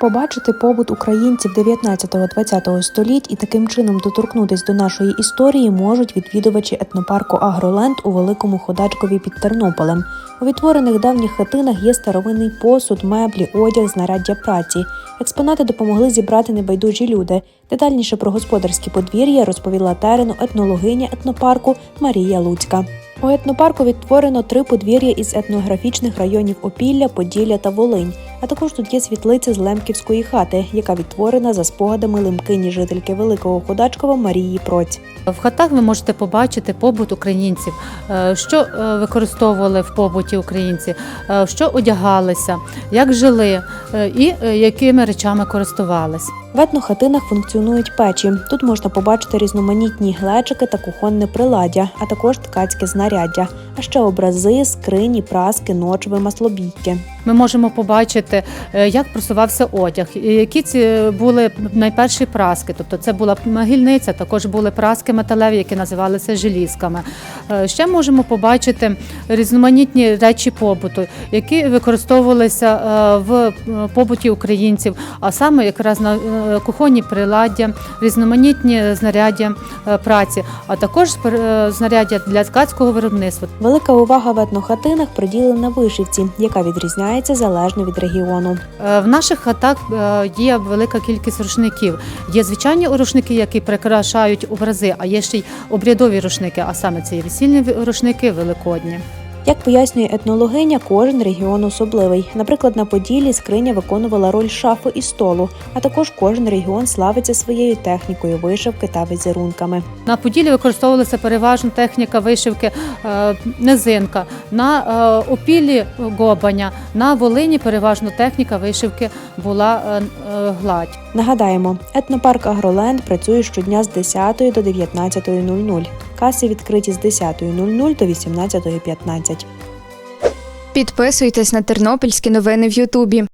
Побачити побут українців 19-20 століть і таким чином доторкнутись до нашої історії можуть відвідувачі етнопарку Агроленд у Великому Ходачкові під Тернополем. У відтворених давніх хатинах є старовинний посуд, меблі, одяг, знаряддя праці. Експонати допомогли зібрати небайдужі люди. Детальніше про господарські подвір'я розповіла терену етнологиня етнопарку Марія Луцька. У етнопарку відтворено три подвір'я із етнографічних районів Опілля, Поділля та Волинь. А також тут є світлиця з Лемківської хати, яка відтворена за спогадами лимкині жительки Великого Ходачкова Марії Проць. В хатах ви можете побачити побут українців, е, що е, використовували в побуті українці, е, що одягалися, як жили і якими речами користувались. В етнохатинах функціонують печі. Тут можна побачити різноманітні глечики та кухонне приладдя, а також ткацьке знаряддя, а ще образи, скрині, праски, ночви, маслобійки. Ми можемо побачити, е, як просувався одяг, які ці були найперші праски. Тобто це була могильниця, також були праски металеві, які називалися желізками. Е, Ще можемо побачити різноманітні речі побуту, які використовувалися е, в е, побуті українців, а саме якраз на е, кухонні приладдя, різноманітні знаряддя праці, а також знаряддя для ткацького виробництва. Велика увага в етнохатинах приділена вишивці, яка відрізняється залежно від регіону. В наших хатах є велика кількість рушників. Є звичайні рушники, які прикрашають образи, а є ще й обрядові рушники, а саме це є весільні рушники великодні. Як пояснює етнологиня, кожен регіон особливий. Наприклад, на Поділлі скриня виконувала роль шафи і столу, а також кожен регіон славиться своєю технікою вишивки та візерунками. На Поділлі використовувалася переважно техніка вишивки е, низинка, на е, опілі гобаня, на Волині переважно техніка вишивки була е, гладь. Нагадаємо, етнопарк Агроленд працює щодня з 10 до 19.00. Каси відкриті з 10.00 до 18.15. Підписуйтесь на тернопільські новини в Ютубі.